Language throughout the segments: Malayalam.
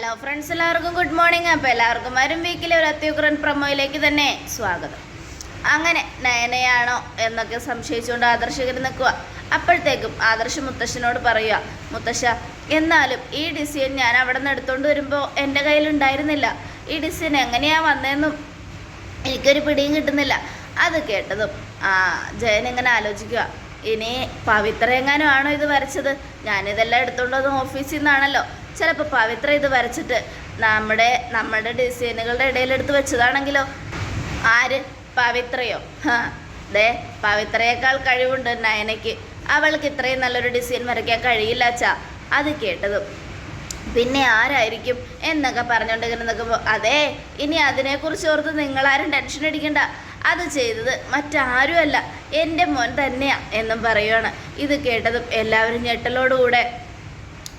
ഹലോ ഫ്രണ്ട്സ് എല്ലാവർക്കും ഗുഡ് മോർണിംഗ് അപ്പോൾ എല്ലാവർക്കും വരും വീക്കിലെ ഒരു അത്യുഗ്രൻ പ്രൊമോയിലേക്ക് തന്നെ സ്വാഗതം. അങ്ങനെ നയനയാണോ എന്നൊക്കെ സംശയിച്ചുകൊണ്ട് ആദർശകർ നിൽക്കുക. അപ്പോഴത്തേക്കും ആദർശ് മുത്തശ്ശനോട് പറയുക മുത്തശ്ശ എന്നാലും ഈ ഡിസിയൻ ഞാൻ അവിടെ നിന്ന് എടുത്തുകൊണ്ട് വരുമ്പോൾ എന്റെ കയ്യിലുണ്ടായിരുന്നില്ല ഈ ഡിസിയൻ എങ്ങനെയാണ് വന്നതെന്നും എനിക്കൊരു പിടിയും കിട്ടുന്നില്ല. അത് കേട്ടതും ആ ജയൻ ഇങ്ങനെ ആലോചിക്കുക ഇനി പവിത്രയെങ്ങാനും ആണോ ഇത് വരച്ചത്? ഞാനിതെല്ലാം എടുത്തുകൊണ്ട് വന്ന് ഓഫീസിൽ നിന്നാണല്ലോ. ചിലപ്പോൾ പവിത്ര ഇത് വരച്ചിട്ട് നമ്മുടെ നമ്മുടെ ഡിസൈനുകളുടെ ഇടയിലെടുത്ത് വെച്ചതാണെങ്കിലോ? ആര്? പവിത്രയോ? ദേ പവിത്രയേക്കാൾ കഴിവുണ്ട് നയനയ്ക്ക്. അവൾക്ക് ഇത്രയും നല്ലൊരു ഡിസൈൻ വരയ്ക്കാൻ കഴിയില്ല അച്ഛാ. അത് കേട്ടതും. പിന്നെ ആരായിരിക്കും എന്നൊക്കെ പറഞ്ഞുകൊണ്ട് ഇങ്ങനെ നിൽക്കുമ്പോൾ അതെ ഇനി അതിനെക്കുറിച്ച് ഓർത്ത് നിങ്ങളാരും ടെൻഷൻ അടിക്കണ്ട. അത് ചെയ്തത് മറ്റാരുമല്ല എന്റെ മോൻ തന്നെയാ എന്നും പറയുവാണ്. ഇത് കേട്ടതും എല്ലാവരും ഞെട്ടലോടുകൂടെ.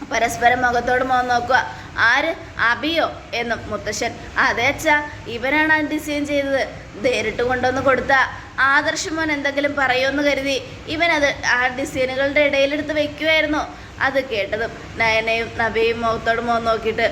പരസ്പരം മുഖത്തോട് മുഖം നോക്കുക. ആര്? അബിയോ എന്നും മുത്തശ്ശൻ. അതേച്ച ഇവനാണ് ആ ഡിസൈൻ ചെയ്തത്. നേരിട്ട് കൊണ്ടുവന്ന് കൊടുത്ത. ആദർശ മോൻ എന്തെങ്കിലും പറയുമെന്ന് കരുതി ഇവനത് ആ ഡിസൈനുകളുടെ ഇടയിലെടുത്ത് വെക്കുമായിരുന്നു അത് കേട്ടതും നയനയും നബിയും മുഖത്തോട് മുഖം നോക്കിയിട്ട്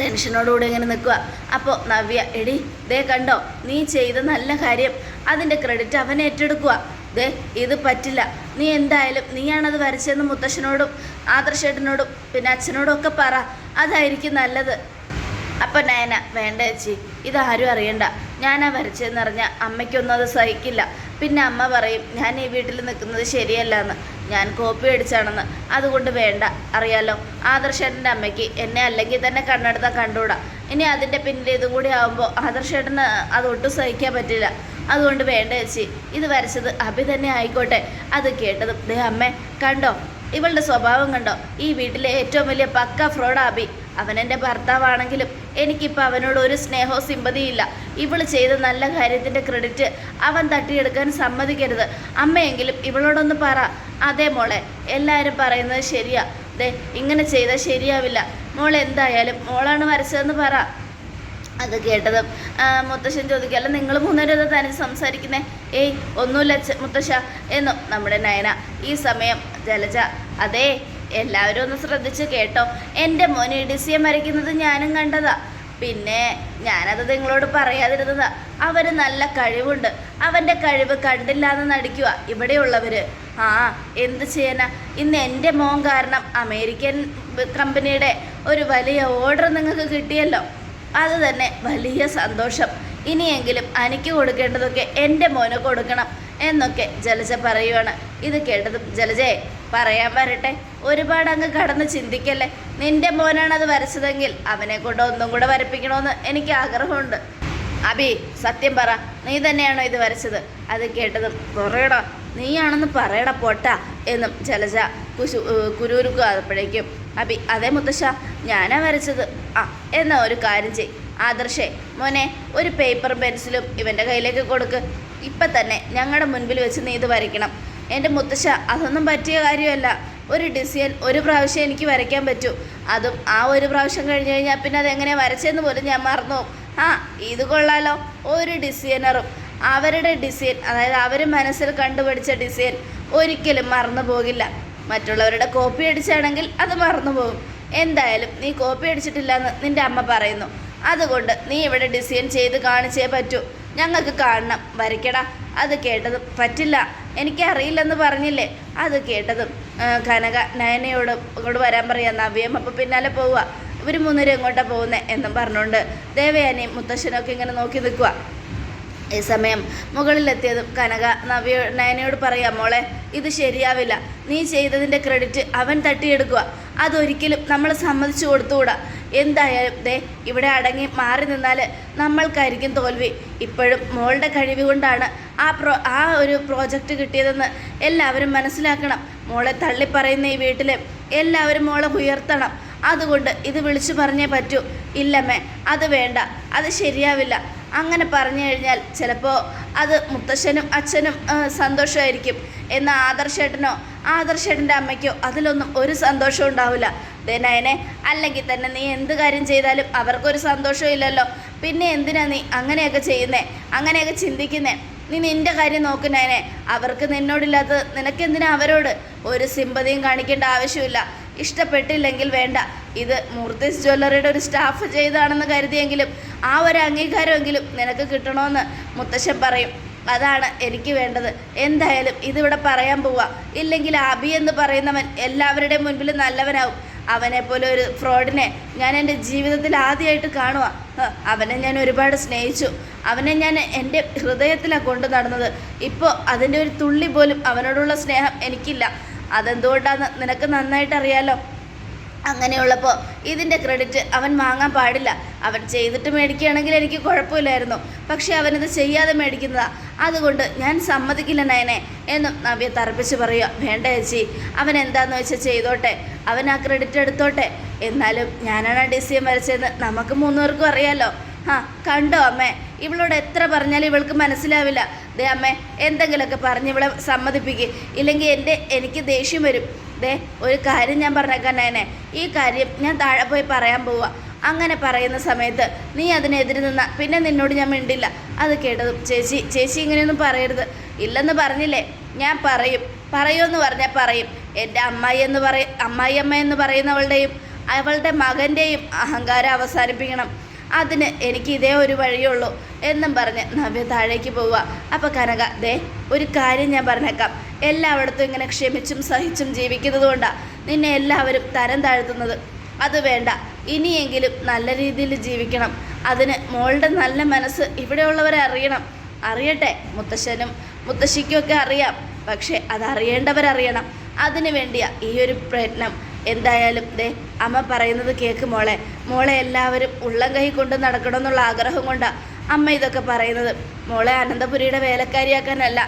ടെൻഷനോടുകൂടി ഇങ്ങനെ നിൽക്കുക. അപ്പോൾ നവ്യ എടി ദേ കണ്ടോ നീ ചെയ്ത നല്ല കാര്യം. അതിന്റെ ക്രെഡിറ്റ് അവൻ ഏറ്റെടുക്കുക. ദേ ഇത് പറ്റില്ല. നീ എന്തായാലും നീയാണത് വരച്ചതെന്ന് മുത്തശ്ശനോടും ആദർശേട്ടനോടും പിന്നെ അച്ഛനോടും ഒക്കെ പറ. അതായിരിക്കും നല്ലത്. അപ്പം നയന വേണ്ട ചേച്ചി ഇതാരും അറിയണ്ട. ഞാനാ വരച്ചതെന്ന് അറിഞ്ഞാൽ അമ്മയ്ക്കൊന്നും അത് സഹിക്കില്ല. പിന്നെ അമ്മ പറയും ഞാൻ ഈ വീട്ടിൽ നിൽക്കുന്നത് ശരിയല്ല എന്ന് ഞാൻ കോപ്പി അടിച്ചാണെന്ന്. അതുകൊണ്ട് വേണ്ട അറിയാലോ. ആദർശേട്ടന്റെ അമ്മയ്ക്ക് എന്നെ അല്ലെങ്കിൽ തന്നെ കണ്ണെടുത്താൽ കണ്ടുകൂടാ. ഇനി അതിന്റെ പിന്നിൽ ഇതും കൂടി ആകുമ്പോൾ ആദർശേട്ടന് അതൊട്ടും സഹിക്കാൻ പറ്റില്ല. അതുകൊണ്ട് വേണ്ട ചേച്ചി. ഇത് വരച്ചത് അഭി തന്നെ ആയിക്കോട്ടെ. അത് കേട്ടതും ദേ അമ്മേ കണ്ടോ? ഇവളുടെ സ്വഭാവം കണ്ടോ? ഈ വീട്ടിലെ ഏറ്റവും വലിയ പക്ക ഫ്രോഡ് അഭി. അവൻ എന്റെ ഭർത്താവാണെങ്കിലും എനിക്കിപ്പോൾ അവനോട് ഒരു സ്നേഹവും സിമ്പതിയില്ല ഇവൾ ചെയ്ത നല്ല കാര്യത്തിന്റെ ക്രെഡിറ്റ് അവൻ തട്ടിയെടുക്കാൻ സമ്മതിക്കരുത്. അമ്മയെങ്കിലും ഇവളോടൊന്ന് പറ. അതേ മോളെ എല്ലാവരും പറയുന്നത് ശരിയാ. ദേ ഇങ്ങനെ ചെയ്താൽ ശരിയാവില്ല. മോൾ എന്തായാലും മോളാണ് വരച്ചതെന്ന് പറ. അത് കേട്ടതും. മുത്തശ്ശൻ ചോദിക്കുക അല്ല നിങ്ങൾ മൂന്നുപേരും അത് തനിച്ച് സംസാരിക്കുന്നേ? ഏയ് ഒന്നുമില്ല മുത്തശ്ശ എന്നും നമ്മുടെ നയന ഈ സമയം ജലജ അതെ എല്ലാവരും ഒന്ന് ശ്രദ്ധിച്ച് കേട്ടോ. എന്റെ മോൻ ഡിസിയം വരയ്ക്കുന്നത് ഞാനും കണ്ടതാ. പിന്നെ ഞാനത് നിങ്ങളോട് പറയാതിരുന്നതാ. അവന് നല്ല കഴിവുണ്ട്. അവന്റെ കഴിവ് കണ്ടില്ല എന്ന് നടിക്കുക ഇവിടെയുള്ളവർ ആ എന്ത് ചെയ്യാനാ? ഇന്ന് എന്റെ മോൻ കാരണം അമേരിക്കൻ കമ്പനിയുടെ ഒരു വലിയ ഓർഡർ നിങ്ങൾക്ക് കിട്ടിയല്ലോ. അത് തന്നെ വലിയ സന്തോഷം. ഇനിയെങ്കിലും എനിക്ക് കൊടുക്കേണ്ടതൊക്കെ എന്റെ മോന് കൊടുക്കണം എന്നൊക്കെ ജലജ പറയുവാണ്. ഇത് കേട്ടതും ജലജയെ പറയാൻ വരട്ടെ. ഒരുപാട് അങ്ങ് കടന്ന് ചിന്തിക്കല്ലേ? നിന്റെ മോനാണ് അത് വരച്ചതെങ്കിൽ അവനെ കൊണ്ട് ഒന്നും കൂടെ വരപ്പിക്കണമെന്ന് എനിക്ക് ആഗ്രഹമുണ്ട്. അബി സത്യം പറ നീ തന്നെയാണോ ഇത് വരച്ചത്? അത് കേട്ടതും പറയടാ നീയാണെന്ന് പറയടാ പോട്ടാ എന്നും ജലജ കുശു കുരൂരുക്കുക അപ്പോഴേക്കും അബി അതേ മുത്തശ്ശ ഞാനാ വരച്ചത്. ആ എന്നാ ഒരു കാര്യം ചെയ്. ആദർശേ മോനെ ഒരു പേപ്പർ പെൻസിലും ഇവന്റെ കയ്യിലേക്ക് കൊടുക്ക്. ഇപ്പം തന്നെ ഞങ്ങളുടെ മുൻപിൽ വെച്ച് നീ ഇത് വരയ്ക്കണം. എന്റെ മുത്തശ്ശ അതൊന്നും പറ്റിയ കാര്യമല്ല. ഒരു ഡിസൈൻ ഒരു പ്രാവശ്യം എനിക്ക് വരയ്ക്കാൻ പറ്റൂ. അതും ആ ഒരു പ്രാവശ്യം കഴിഞ്ഞ് കഴിഞ്ഞാൽ പിന്നെ അതെങ്ങനെ വരച്ചെന്ന് പോലും ഞാൻ മറന്നു ആ ഇത് കൊള്ളാലോ. ഒരു ഡിസൈനറും അവരുടെ ഡിസൈൻ അതായത് അവർ മനസ്സിൽ കണ്ടുപിടിച്ച ഡിസൈൻ ഒരിക്കലും മറന്നു പോകില്ല. മറ്റുള്ളവരുടെ കോപ്പി അടിച്ചാണെങ്കിൽ അത് മറന്നു പോകും എന്തായാലും നീ കോപ്പി അടിച്ചിട്ടില്ല എന്ന് നിന്റെ അമ്മ പറയുന്നു. അതുകൊണ്ട് നീ ഇവിടെ ഡിസൈൻ ചെയ്ത് കാണിച്ചേ പറ്റൂ. ഞങ്ങൾക്ക് കാണണം. വരയ്ക്കടാ. അത് കേട്ടതും പറ്റില്ല. എനിക്കറിയില്ലെന്ന് പറഞ്ഞില്ലേ? അത് കേട്ടതും കനക നയനയോട് ഇങ്ങോട്ട് വരാൻ പറയാം. നവ്യം അപ്പോൾ പിന്നാലെ പോവുക. ഇവർ മൂന്നുപേരും എങ്ങോട്ടാണ് പോകുന്നത് എന്നും പറഞ്ഞുകൊണ്ട് ദേവയാനിയും മുത്തശ്ശനൊക്കെ ഇങ്ങനെ നോക്കി നിൽക്കുക ഈ സമയം മുകളിലെത്തിയതും കനക നവ്യ നയനയോട് പറയാം മോളെ ഇത് ശരിയാവില്ല. നീ ചെയ്തതിന്റെ ക്രെഡിറ്റ് അവൻ തട്ടിയെടുക്കുക അതൊരിക്കലും നമ്മൾ സമ്മതിച്ചു കൊടുത്തുകൂടാ. എന്തായാലും ദേ ഇവിടെ അടങ്ങി മാറി നിന്നാൽ നമ്മൾക്കായിരിക്കും തോൽവി. ഇപ്പോഴും മോളുടെ കഴിവ് കൊണ്ടാണ് ആ പ്രോ ആ ഒരു പ്രോജക്റ്റ് കിട്ടിയതെന്ന് എല്ലാവരും മനസ്സിലാക്കണം. മോളെ തള്ളിപ്പറയുന്ന ഈ വീട്ടിൽ എല്ലാവരും മോളെ ഉയർത്തണം. അതുകൊണ്ട് ഇത് വിളിച്ചു പറഞ്ഞേ പറ്റൂ. ഇല്ലമ്മേ അത് വേണ്ട. അത് ശരിയാവില്ല. അങ്ങനെ പറഞ്ഞു കഴിഞ്ഞാൽ ചിലപ്പോൾ അത് മുത്തശ്ശനും അച്ഛനും സന്തോഷമായിരിക്കും. എന്ന ആദർശേട്ടനോ ആദർശേട്ടന്റെ അമ്മയ്ക്കോ അതിലൊന്നും ഒരു സന്തോഷവും ഉണ്ടാവില്ല. ദനയനെ നയനെ അല്ലെങ്കിൽ തന്നെ നീ എന്ത് കാര്യം ചെയ്താലും അവർക്കൊരു സന്തോഷവും ഇല്ലല്ലോ. പിന്നെ എന്തിനാ നീ അങ്ങനെയൊക്കെ ചെയ്യുന്നേ അങ്ങനെയൊക്കെ ചിന്തിക്കുന്നേ? നീ നിന്റെ കാര്യം നോക്കുന്നതിനെ അവർക്ക് നിന്നോടില്ലാത്തത് നിനക്കെന്തിനാ അവരോട്? ഒരു സിമ്പതിയും കാണിക്കേണ്ട ആവശ്യമില്ല. ഇഷ്ടപ്പെട്ടില്ലെങ്കിൽ വേണ്ട. ഇത് മൂർത്തിസ് ജ്വല്ലറിയുടെ ഒരു സ്റ്റാഫ് ചെയ്താണെന്ന് കരുതിയെങ്കിലും ആ ഒരു അംഗീകാരമെങ്കിലും നിനക്ക് കിട്ടണമെന്ന് മുത്തശ്ശൻ പറയും. അതാണ് എനിക്ക് വേണ്ടത്. എന്തായാലും ഇതിവിടെ പറയാൻ പോവാ. ഇല്ലെങ്കിൽ അബി എന്ന് പറയുന്നവൻ എല്ലാവരുടെയും മുൻപിൽ നല്ലവനാവും. അവനെ പോലെ ഒരു ഫ്രോഡിനെ ഞാൻ എന്റെ ജീവിതത്തിൽ ആദ്യമായിട്ട് കാണുക അവനെ ഞാൻ ഒരുപാട് സ്നേഹിച്ചു. അവനെ ഞാൻ എന്റെ ഹൃദയത്തിലാണ് കൊണ്ടു നടന്നത്. ഇപ്പോൾ അതിന്റെ ഒരു തുള്ളി പോലും അവനോടുള്ള സ്നേഹം എനിക്കില്ല. അതെന്തുകൊണ്ടാന്ന് നിനക്ക് നന്നായിട്ട് അറിയാലോ അങ്ങനെയുള്ളപ്പോൾ ഇതിന്റെ ക്രെഡിറ്റ് അവൻ വാങ്ങാൻ പാടില്ല. അവൻ ചെയ്തിട്ട് മേടിക്കുകയാണെങ്കിൽ എനിക്ക് കുഴപ്പമില്ലായിരുന്നു. പക്ഷേ അവനത് ചെയ്യാതെ മേടിക്കുന്നതാ. അതുകൊണ്ട് ഞാൻ സമ്മതിക്കില്ല നയനെ എന്നും നവ്യ തറപ്പിച്ച് പറയുക വേണ്ട ചേച്ചി അവൻ എന്താണെന്ന് വെച്ചാൽ ചെയ്തോട്ടെ. അവൻ ആ ക്രെഡിറ്റ് എടുത്തോട്ടെ. എന്നാലും ഞാനാണ് ആ എം വരച്ചതെന്ന് നമുക്ക് മൂന്നുപേർക്കും അറിയാലോ. ആ കണ്ടോ അമ്മേ? ഇവളോട് എത്ര പറഞ്ഞാലും ഇവൾക്ക് മനസ്സിലാവില്ല. ദേ അമ്മേ എന്തെങ്കിലുമൊക്കെ പറഞ്ഞ് ഇവളെ സമ്മതിപ്പിക്കുക ഇല്ലെങ്കിൽ എന്റെ എനിക്ക് ദേഷ്യം വരും. ദേ ഒരു കാര്യം ഞാൻ പറഞ്ഞേക്കാൻ ഈ കാര്യം ഞാൻ താഴെ പോയി പറയാൻ പോവുക അങ്ങനെ പറയുന്ന സമയത്ത് നീ അതിനെതിരെ നിന്ന പിന്നെ നിന്നോട് ഞാൻ മിണ്ടില്ല. അത് കേട്ടതും ചേച്ചി ചേച്ചി ഇങ്ങനെയൊന്നും പറയരുത്. ഇല്ലെന്ന് പറഞ്ഞില്ലേ? ഞാൻ പറയും. പറയുമെന്ന് പറഞ്ഞാൽ പറയും. എന്റെ അമ്മായി എന്ന് പറയ അമ്മായിയമ്മ എന്ന് പറയുന്നവളുടെയും അവളുടെ മകന്റെയും അഹങ്കാരം അവസാനിപ്പിക്കണം. അതിന് എനിക്ക് ഇതേ ഒരു വഴിയുള്ളൂ എന്നും പറഞ്ഞ് നവ്യ താഴേക്ക് പോവുക. അപ്പോൾ കനക ദേ ഒരു കാര്യം ഞാൻ പറഞ്ഞേക്കാം. എല്ലായിടത്തും ഇങ്ങനെ ക്ഷമിച്ചും സഹിച്ചും ജീവിക്കുന്നത് കൊണ്ടാണ് നിന്നെ എല്ലാവരും തരം താഴ്ത്തുന്നത്. അത് വേണ്ട. ഇനിയെങ്കിലും നല്ല രീതിയിൽ ജീവിക്കണം. അതിന് മോളുടെ നല്ല മനസ്സ് ഇവിടെയുള്ളവരെ അറിയണം. അറിയട്ടെ മുത്തശ്ശനും മുത്തശ്ശിക്കും ഒക്കെ അറിയാം. പക്ഷേ അതറിയേണ്ടവരറിയണം. അതിനു വേണ്ടിയാ ഈ ഒരു പ്രയത്നം. എന്തായാലും ദേ അമ്മ പറയുന്നത് കേക്ക് മോളെ. മോളെ എല്ലാവരും ഉള്ളം കൈ കൊണ്ട് നടക്കണമെന്നുള്ള ആഗ്രഹം കൊണ്ടാണ് അമ്മ ഇതൊക്കെ പറയുന്നത്. മോളെ അനന്തപുരിയുടെ വേലക്കാരിയാക്കാനല്ല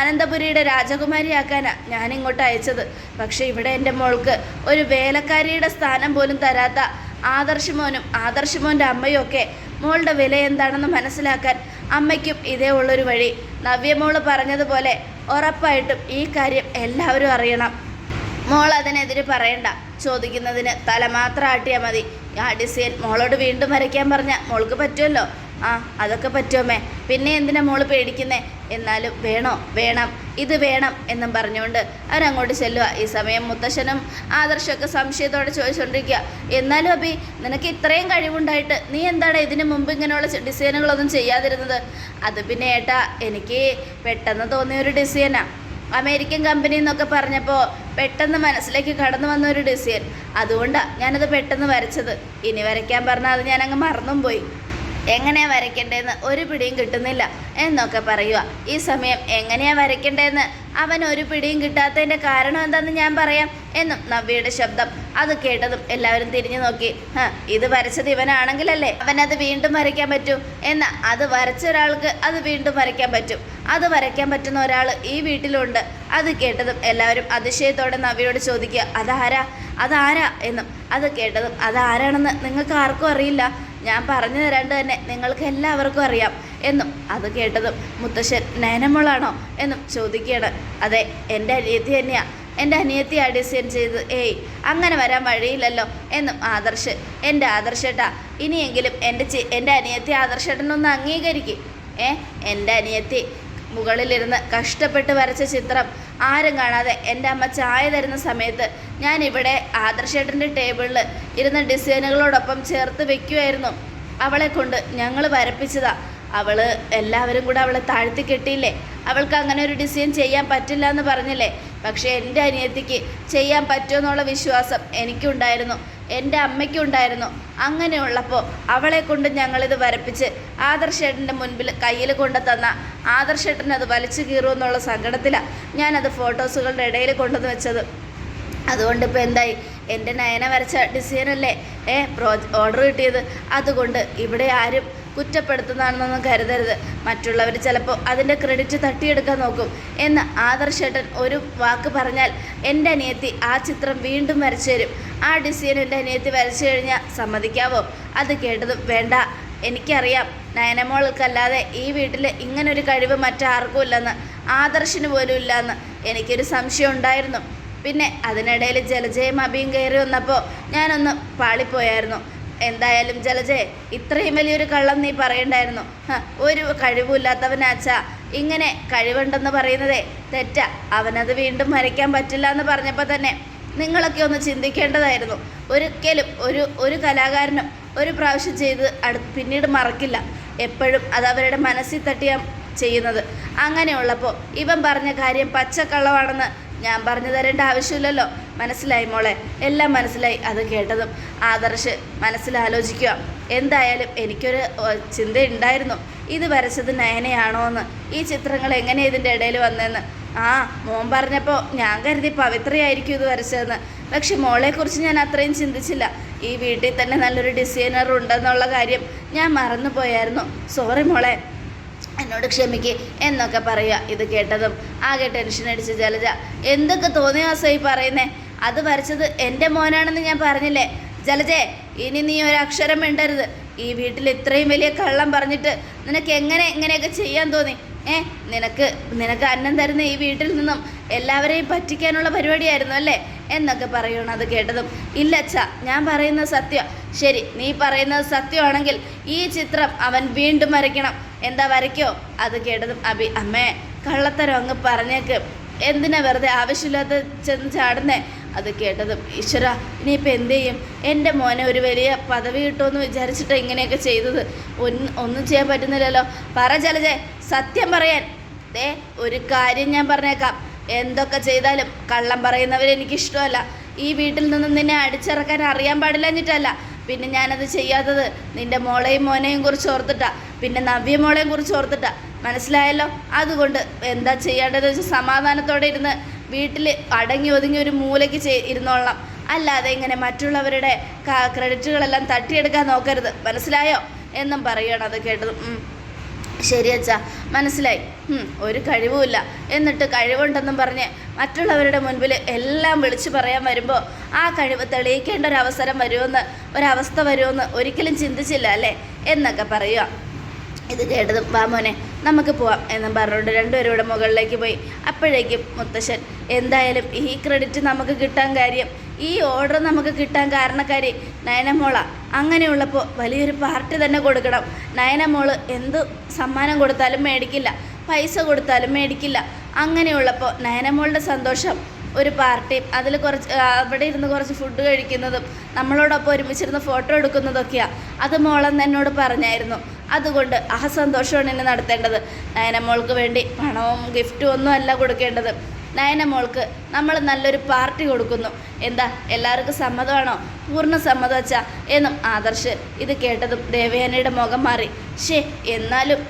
അനന്തപുരിയുടെ രാജകുമാരിയാക്കാനാ ഞാൻ ഇങ്ങോട്ട് അയച്ചത്. പക്ഷേ ഇവിടെ എന്റെ മോൾക്ക് ഒരു വേലക്കാരിയുടെ സ്ഥാനം പോലും തരാത്ത ആദർശമോനും ആദർശമോന്റെ അമ്മയും ഒക്കെ മോളുടെ വില എന്താണെന്ന് മനസ്സിലാക്കാൻ അമ്മയ്ക്കും ഇതേ ഉള്ളൊരു വഴി. നവ്യമോൾ പറഞ്ഞതുപോലെ ഉറപ്പായിട്ടും ഈ കാര്യം എല്ലാവരും അറിയണം. മോൾ അതിനെതിരെ പറയണ്ട. ചോദിക്കുന്നതിന് തല മാത്രം ആട്ടിയാൽ മതി. ആ ഡിസൈൻ മോളോട് വീണ്ടും വരയ്ക്കാൻ പറഞ്ഞ മോൾക്ക് പറ്റുമല്ലോ? ആ അതൊക്കെ പറ്റുമേ പിന്നെ എന്തിനാ മോൾ പേടിക്കുന്നേ? എന്നാലും വേണോ? വേണം. ഇത് വേണം എന്നും പറഞ്ഞുകൊണ്ട് അവരങ്ങോട്ട് ചെല്ലുക ഈ സമയം മുത്തശ്ശനും ആദർശമൊക്കെ സംശയത്തോടെ ചോദിച്ചുകൊണ്ടിരിക്കുക എന്നാലും അബി നിനക്ക് ഇത്രയും കഴിവുണ്ടായിട്ട് നീ എന്താണ് ഇതിന് മുമ്പ് ഇങ്ങനെയുള്ള ഡിസൈനുകളൊന്നും ചെയ്യാതിരുന്നത്? അത് പിന്നെ ഏട്ടാ എനിക്ക് പെട്ടെന്ന് തോന്നിയ ഒരു ഡിസൈനാണ് അമേരിക്കൻ കമ്പനി എന്നൊക്കെ പറഞ്ഞപ്പോൾ പെട്ടെന്ന് മനസ്സിലേക്ക് കടന്നു വന്ന ഒരു ഡിസൈൻ അതുകൊണ്ടാണ് ഞാനത് പെട്ടെന്ന് വരച്ചത്. ഇനി വരയ്ക്കാൻ പറഞ്ഞാൽ അത് ഞാനങ്ങ് മറന്നും പോയി. എങ്ങനെയാ വരയ്ക്കേണ്ടതെന്ന് ഒരു പിടിയും കിട്ടുന്നില്ല എന്നൊക്കെ പറയുക ഈ സമയം എങ്ങനെയാ വരയ്ക്കേണ്ടതെന്ന്? അവൻ ഒരു പിടിയും കിട്ടാത്തതിന്റെ കാരണം എന്താണെന്ന് ഞാൻ പറയാം എന്നും നവ്യയുടെ ശബ്ദം. അത് കേട്ടതും എല്ലാവരും തിരിഞ്ഞു നോക്കി. ഇത് വരച്ചത് ഇവനാണെങ്കിലല്ലേ? അവനത് വീണ്ടും വരയ്ക്കാൻ പറ്റും. എന്നാൽ അത് വരച്ച ഒരാൾക്ക് അത് വീണ്ടും വരയ്ക്കാൻ പറ്റും. അത് വരയ്ക്കാൻ പറ്റുന്ന ഒരാൾ ഈ വീട്ടിലുണ്ട്. അത് കേട്ടതും എല്ലാവരും അതിശയത്തോടെ നവ്യയോട് ചോദിക്കുക അതാരാ? അതാരാ? എന്നും. അത് കേട്ടതും അതാരാണെന്ന് നിങ്ങൾക്ക് ആർക്കും അറിയില്ല. ഞാൻ പറഞ്ഞു തരാണ്ട് തന്നെ നിങ്ങൾക്ക് എല്ലാവർക്കും അറിയാം എന്നും അത് കേട്ടതും മുത്തശ്ശൻ നയനമോളാണോ എന്നും ചോദിക്കുകയാണ്. അതെ എന്റെ അനിയത്തി തന്നെയാണ് എന്റെ അനിയത്തി ഡിസൈൻ ചെയ്ത് ഏയ് അങ്ങനെ വരാൻ വഴിയില്ലല്ലോ എന്നും ആദർശ്. എന്റെ ആദർശേട്ടാ ഇനിയെങ്കിലും എന്റെ ചെ എന്റെ അനിയത്തി ആദർശേട്ടനൊന്ന് അംഗീകരിക്കും. ഏ എന്റെ അനിയത്തി മുകളിലിരുന്ന് കഷ്ടപ്പെട്ട് വരച്ച ചിത്രം ആരും കാണാതെ എന്റെ അമ്മ ചായ തരുന്ന സമയത്ത് ഞാൻ ഇവിടെ ആദർശേട്ടന്റെ ടേബിളിൽ ഇരുന്ന ഡിസൈനുകളോടൊപ്പം ചേർത്ത് വെക്കുമായിരുന്നു അവളെ കൊണ്ട് ഞങ്ങൾ വരപ്പിച്ചതാ. അവൾ എല്ലാവരും കൂടെ അവളെ താഴ്ത്തി കെട്ടിയില്ലേ? അവൾക്ക് അങ്ങനെ ഒരു ഡിസൈൻ ചെയ്യാൻ പറ്റില്ല എന്ന് പറഞ്ഞില്ലേ? പക്ഷേ എന്റെ അനിയത്തിക്ക് ചെയ്യാൻ പറ്റുമെന്നുള്ള വിശ്വാസം എനിക്കുണ്ടായിരുന്നു. എന്റെ അമ്മയ്ക്കുണ്ടായിരുന്നു അങ്ങനെയുള്ളപ്പോൾ അവളെ കൊണ്ട് ഞങ്ങളിത് വരപ്പിച്ച് ആദർശേട്ടന്റെ മുൻപിൽ കയ്യിൽ കൊണ്ടു തന്ന ആദർശേട്ടൻ അത് വലിച്ചു കീറുമെന്നുള്ള സങ്കടത്തിലാണ് ഞാനത് ഫോട്ടോസുകളുടെ ഇടയിൽ കൊണ്ടുവന്ന് വെച്ചത്. അതുകൊണ്ട് ഇപ്പോൾ എന്തായി? എന്റെ നയന വരച്ച ഡിസൈനല്ലേ ഏ പ്രോ ഓർഡർ കിട്ടിയത്. അതുകൊണ്ട് ഇവിടെ ആരും കുറ്റപ്പെടുത്തുന്നതാണെന്നൊന്നും കരുതരുത്. മറ്റുള്ളവർ ചിലപ്പോൾ അതിന്റെ ക്രെഡിറ്റ് തട്ടിയെടുക്കാൻ നോക്കും. എന്ന് ആദർശേട്ടൻ ഒരു വാക്ക് പറഞ്ഞാൽ എന്റെ അനിയത്തി ആ ചിത്രം വീണ്ടും വരച്ചു തരും. ആ ഡിസൈൻ എന്റെ അനിയത്തി വരച്ചു കഴിഞ്ഞാൽ സമ്മതിക്കാവോ? അത് കേട്ടതും വേണ്ട. എനിക്കറിയാം നയനമോൾക്കല്ലാതെ ഈ വീട്ടിൽ ഇങ്ങനൊരു കഴിവ് മറ്റാർക്കും ഇല്ലെന്ന്. ആദർശിന് പോലും ഇല്ലയെന്ന് എനിക്കൊരു സംശയം ഉണ്ടായിരുന്നു. പിന്നെ അതിനിടയിൽ ജലജയും അബിയും കയറി വന്നപ്പോൾ ഞാനൊന്ന് പാളിപ്പോയായിരുന്നു. എന്തായാലും ജലജയെ ഇത്രയും വലിയൊരു കള്ളം നീ പറയണ്ടായിരുന്നു. ഒരു കഴിവില്ലാത്തവനാച്ച ഇങ്ങനെ കഴിവുണ്ടെന്ന് പറയുന്നതേ തെറ്റ. അവനത് വീണ്ടും വരയ്ക്കാൻ പറ്റില്ല എന്ന് പറഞ്ഞപ്പോൾ തന്നെ നിങ്ങളൊക്കെ ഒന്ന് ചിന്തിക്കേണ്ടതായിരുന്നു. ഒരിക്കലും ഒരു ഒരു കലാകാരനും ഒരു പ്രാവശ്യം ചെയ്ത് അടു പിന്നീട് മറക്കില്ല. എപ്പോഴും അത് അവരുടെ മനസ്സിൽ തട്ടിയാ ചെയ്യുന്നത്. അങ്ങനെയുള്ളപ്പോൾ ഇവൻ പറഞ്ഞ കാര്യം പച്ചക്കള്ളമാണെന്ന് ഞാൻ പറഞ്ഞു തരേണ്ട ആവശ്യമില്ലല്ലോ. മനസ്സിലായി മോളെ? എല്ലാം മനസ്സിലായി. അത് കേട്ടതും ആദർശ് മനസ്സിലാലോചിക്കുക. എന്തായാലും എനിക്കൊരു ചിന്ത ചിന്തയുണ്ടായിരുന്നു. ഇത് വരച്ചത് നയനയാണോ എന്ന്. ഈ ചിത്രങ്ങൾ എങ്ങനെ ഇതിന്റെ ഇടയിൽ വന്നതെന്ന്. ആ മോൻ പറഞ്ഞപ്പോൾ ഞാൻ കരുതി പവിത്രയായിരിക്കും ഇത് വരച്ചതെന്ന്. പക്ഷെ മോളെക്കുറിച്ച് ഞാൻ അത്രയും ചിന്തിച്ചില്ല. ഈ വീട്ടിൽ തന്നെ നല്ലൊരു ഡിസൈനർ ഉണ്ടെന്നുള്ള കാര്യം ഞാൻ മറന്നുപോയായിരുന്നു. സോറി മോളെ. എന്നോട് ക്ഷമിക്ക് എന്നൊക്കെ പറയുക. ഇത് കേട്ടതും ആകെ ടെൻഷൻ അടിച്ച് ജലജ എന്തൊക്കെ തോന്നിയ ഈ പറയുന്നേ? അത് വരച്ചത് എന്റെ മോനാണെന്ന് ഞാൻ പറഞ്ഞില്ലേ? ജലജേ ഇനി നീ ഒരു അക്ഷരം മിണ്ടരുത്. ഈ വീട്ടിൽ ഇത്രയും വലിയ കള്ളം പറഞ്ഞിട്ട് നിനക്ക് എങ്ങനെ ഇങ്ങനെയൊക്കെ ചെയ്യാൻ തോന്നി? ഏ നിനക്ക് നിനക്ക് അന്നം തരുന്ന ഈ വീട്ടിൽ നിന്നും എല്ലാവരെയും പറ്റിക്കാനുള്ള പരിപാടിയായിരുന്നു അല്ലേ? എന്നൊക്കെ പറയണം അത് കേട്ടതും. ഇല്ല അച്ഛ ഞാൻ പറയുന്ന സത്യം. ശരി നീ പറയുന്നത് സത്യമാണെങ്കിൽ ഈ ചിത്രം അവൻ വീണ്ടും വരയ്ക്കണം. എന്താ വരയ്ക്കോ? അത് കേട്ടതും അബി അമ്മേ കള്ളത്തരം അങ്ങ് പറഞ്ഞേക്ക്. എന്തിനാ വെറുതെ ആവശ്യമില്ലാത്ത ചെന്ന് ചാടുന്നേ? അത് കേട്ടതും ഈശ്വര ഇനിയിപ്പോൾ എന്ത് ചെയ്യും? എന്റെ മോനെ ഒരു വലിയ പദവി കിട്ടുമെന്ന് വിചാരിച്ചിട്ട് ഇങ്ങനെയൊക്കെ ചെയ്തത്. ഒന്ന് ഒന്നും ചെയ്യാൻ പറ്റുന്നില്ലല്ലോ. പറ ചലജെ സത്യം പറയാൻ. ദേ ഒരു കാര്യം ഞാൻ പറഞ്ഞേക്കാം. എന്തൊക്കെ ചെയ്താലും കള്ളം പറയുന്നവരെനിക്കിഷ്ടമല്ല ഈ വീട്ടിൽ നിന്നും നിന്നെ അടിച്ചിറക്കാൻ അറിയാൻ പാടില്ലഞ്ഞിട്ടല്ല പിന്നെ ഞാനത് ചെയ്യാത്തത് നിന്റെ മോളെയും മോനെയും കുറിച്ച് ഓർത്തിട്ടാ. പിന്നെ നവ്യ മോളെയും കുറിച്ച് ഓർത്തിട്ടാ. മനസ്സിലായല്ലോ? അതുകൊണ്ട് എന്താ ചെയ്യേണ്ടതെന്ന് വെച്ചാൽ സമാധാനത്തോടെ ഇരുന്ന് വീട്ടിൽ അടങ്ങി ഒതുങ്ങി ഒരു മൂലയ്ക്ക് ചെയ് ഇരുന്നോളാം അല്ലാതെ ഇങ്ങനെ മറ്റുള്ളവരുടെ ക്രെഡിറ്റുകളെല്ലാം തട്ടിയെടുക്കാൻ നോക്കരുത്. മനസ്സിലായോ? എന്നും പറയണം അത് കേട്ടത്. ശരി അച്ഛാ. മനസ്സിലായി. ഒരു കഴിവുമില്ല. എന്നിട്ട് കഴിവുണ്ടെന്നും പറഞ്ഞ് മറ്റുള്ളവരുടെ മുൻപിൽ എല്ലാം വിളിച്ചു പറയാൻ വരുമ്പോൾ ആ കഴിവ് തെളിയിക്കേണ്ട ഒരു അവസരം വരുമെന്ന് ഒരവസ്ഥ വരുമെന്ന് ഒരിക്കലും ചിന്തിച്ചില്ല അല്ലേ? എന്നൊക്കെ പറയുക. ഇത് കേട്ടതും വാ മോനെ നമുക്ക് പോവാം എന്നും പറഞ്ഞുകൊണ്ട് രണ്ടുപേരുടെ മുകളിലേക്ക് പോയി. അപ്പോഴേക്കും മുത്തശ്ശൻ എന്തായാലും ഈ ക്രെഡിറ്റ് നമുക്ക് കിട്ടാൻ കാര്യം ഈ ഓർഡർ നമുക്ക് കിട്ടാൻ കാരണക്കാരി നയനമോള. അങ്ങനെയുള്ളപ്പോൾ വലിയൊരു പാർട്ടി തന്നെ കൊടുക്കണം. നയനമോൾ എന്ത് സമ്മാനം കൊടുത്താലും മേടിക്കില്ല. പൈസ കൊടുത്താലും മേടിക്കില്ല. അങ്ങനെയുള്ളപ്പോൾ നയനമോളുടെ സന്തോഷം ഒരു പാർട്ടി അതിൽ കുറച്ച് അവിടെ ഇരുന്ന് കുറച്ച് ഫുഡ് കഴിക്കുന്നതും നമ്മളോടൊപ്പം ഒരുമിച്ചിരുന്ന് ഫോട്ടോ എടുക്കുന്നതൊക്കെയാണ് അത് മോളെന്ന് എന്നോട് പറഞ്ഞായിരുന്നു. അതുകൊണ്ട് ആ സന്തോഷമാണ് എന്നെ നടത്തേണ്ടത്. നയനമോൾക്ക് വേണ്ടി പണവും ഗിഫ്റ്റും ഒന്നും അല്ല കൊടുക്കേണ്ടത്. നയനമോൾക്ക് നമ്മൾ നല്ലൊരു പാർട്ടി കൊടുക്കുന്നു. എന്താ എല്ലാവർക്കും സമ്മതമാണോ? പൂർണ സമ്മതം വച്ചാ എന്നും ആദർശ് ഇത് കേട്ടതും ദേവയാനയുടെ മുഖം മാറി. ഷേ എന്നാലും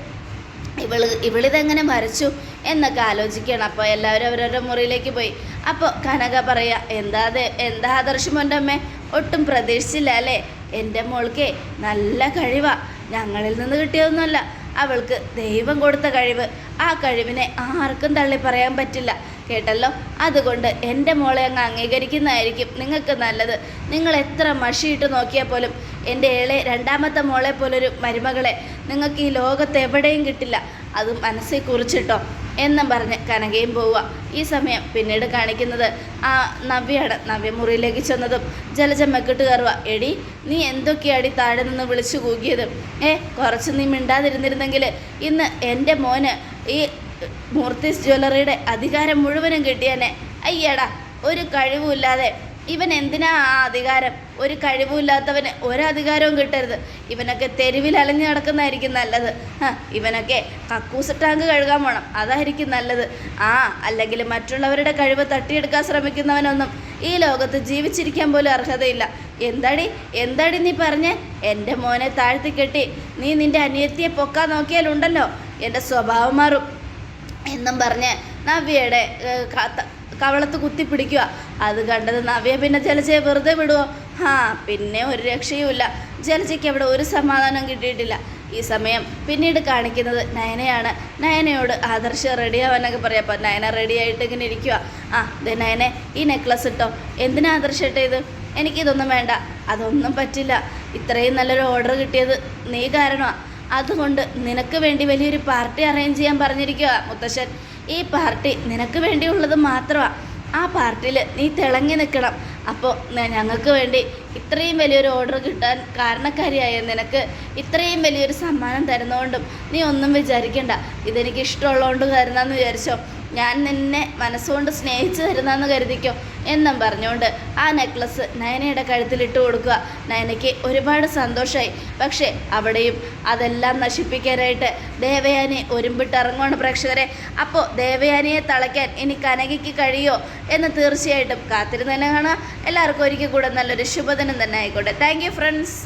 ഇവൾ ഇവളിതെങ്ങനെ വരച്ചു എന്നൊക്കെ ആലോചിക്കണം അപ്പോൾ എല്ലാവരും അവരവരുടെ മുറിയിലേക്ക് പോയി. അപ്പോൾ കനക പറയുക എന്താ എന്താ ആദർശം മോന്റെ അമ്മേ? ഒട്ടും പ്രതീക്ഷിച്ചില്ല അല്ലേ? എന്റെ മോൾക്കേ നല്ല കഴിവാ. ഞങ്ങളിൽ നിന്ന് കിട്ടിയതൊന്നുമല്ല. അവൾക്ക് ദൈവം കൊടുത്ത കഴിവ്. ആ കഴിവിനെ ആർക്കും തള്ളി പറയാൻ പറ്റില്ല. കേട്ടല്ലോ? അതുകൊണ്ട് എന്റെ മോളെ അങ്ങ് അംഗീകരിക്കുന്നതായിരിക്കും നിങ്ങൾക്ക് നല്ലത്. നിങ്ങൾ എത്ര മഷിയിട്ട് നോക്കിയാൽ പോലും എന്റെ ഏളെ രണ്ടാമത്തെ മോളെ പോലൊരു മരുമകളെ നിങ്ങൾക്ക് ഈ ലോകത്ത് എവിടെയും കിട്ടില്ല. അത് മനസ്സിൽ കുറിച്ചിട്ടോ? എന്നും പറഞ്ഞ് കനകയും പോവുക. ഈ സമയം പിന്നീട് കാണിക്കുന്നത് ആ നവ്യാണ് നവ്യ മുറിയിലേക്ക് ചെന്നതും ജലജമ്മക്കിട്ട് മെക്കിട്ട് കയറുക. എടി നീ എന്തൊക്കെയാടി താഴെ നിന്ന് വിളിച്ചു കൂകിയത്? ഏ കുറച്ച് നീ മിണ്ടാതിരുന്നിരുന്നെങ്കിൽ ഇന്ന് എന്റെ മോന് ഈ മൂർത്തീസ് ജ്വല്ലറിയുടെ അധികാരം മുഴുവനും കിട്ടിയനെ അയ്യടാ ഒരു കഴിവുമില്ലാതെ. ഇവൻ എന്തിനാ ആ അധികാരം? ഒരു കഴിവുമില്ലാത്തവന് ഒരധികാരവും കിട്ടരുത്. ഇവനൊക്കെ തെരുവിൽ അലഞ്ഞു നടക്കുന്നതായിരിക്കും നല്ലത്. ഇവനൊക്കെ കക്കൂസ് ടാങ്ക് കഴുകാൻ പോണം. അതായിരിക്കും നല്ലത്. ആ അല്ലെങ്കിൽ മറ്റുള്ളവരുടെ കഴിവ് തട്ടിയെടുക്കാൻ ശ്രമിക്കുന്നവനൊന്നും ഈ ലോകത്ത് ജീവിച്ചിരിക്കാൻ പോലും അർഹതയില്ല. എന്താടി എന്താടി നീ പറഞ്ഞേ? എന്റെ മോനെ താഴ്ത്തി കെട്ടി. നീ നിന്റെ അനിയത്തിയെ പൊക്കാൻ നോക്കിയാലുണ്ടല്ലോ. എന്റെ സ്വഭാവം മാറും. എന്നും പറഞ്ഞ് നവ്യയുടെ കവളത്ത് കുത്തി പിടിക്കുക. അത് കണ്ടത് നവ്യ പിന്നെ ജലജയെ വെറുതെ വിടുവോ? ആ പിന്നെ ഒരു രക്ഷയുമില്ല. ജലജയ്ക്ക് അവിടെ ഒരു സമാധാനം കിട്ടിയിട്ടില്ല. ഈ സമയം പിന്നീട് കാണിക്കുന്നത് നയനയാണ്. നയനയോട് ആദർശ റെഡിയാവാനൊക്കെ പറയാം. അപ്പം നയന റെഡി ആയിട്ട് ഇങ്ങനെ ഇരിക്കുക ആ ദേ നയനെ ഈ നെക്ലസ് ഇട്ടോ. എന്തിനാ ആദർശ ഇട്ടേത് എനിക്കിതൊന്നും വേണ്ട. അതൊന്നും പറ്റില്ല. ഇത്രയും നല്ലൊരു ഓർഡർ കിട്ടിയത് നീ കാരണമാണ് അതുകൊണ്ട് നിനക്ക് വേണ്ടി വലിയൊരു പാർട്ടി അറേഞ്ച് ചെയ്യാൻ പറഞ്ഞിരിക്കുക മുത്തശ്ശൻ. ഈ പാർട്ടി നിനക്ക് വേണ്ടിയുള്ളത് മാത്രമാണ് ആ പാർട്ടിയിൽ നീ തിളങ്ങി നിൽക്കണം. അപ്പോൾ ഞങ്ങൾക്ക് വേണ്ടി ഇത്രയും വലിയൊരു ഓർഡർ കിട്ടാൻ കാരണക്കാരിയായ നിനക്ക് ഇത്രയും വലിയൊരു സമ്മാനം തരുന്നതുകൊണ്ടും നീ ഒന്നും വിചാരിക്കണ്ട. ഇതെനിക്ക് ഇഷ്ടമുള്ളതുകൊണ്ട് തരുന്നതെന്ന് വിചാരിച്ചോ. ഞാൻ നിന്നെ മനസ്സുകൊണ്ട് സ്നേഹിച്ച് തരുന്നതെന്ന് കരുതിക്കോ. എന്നും പറഞ്ഞുകൊണ്ട് ആ നെക്ലസ് നയനയുടെ കഴുത്തിലിട്ട് കൊടുക്കുക. നയനയ്ക്ക് ഒരുപാട് സന്തോഷമായി പക്ഷേ അവിടെയും അതെല്ലാം നശിപ്പിക്കാനായിട്ട് ദേവയാനി ഒരുമ്പിട്ട് ഇറങ്ങുവാണ് പ്രേക്ഷകരെ. അപ്പോൾ ദേവയാനിയെ തളയ്ക്കാൻ ഇനി കനകയ്ക്ക് കഴിയോ എന്ന് തീർച്ചയായിട്ടും കാത്തിരുന്ന് തന്നെ കാണാം എല്ലാവർക്കും ഒരിക്കൽ കൂടെ നല്ലൊരു ശുഭദിനം തന്നെ ആയിക്കോട്ടെ. Thank friends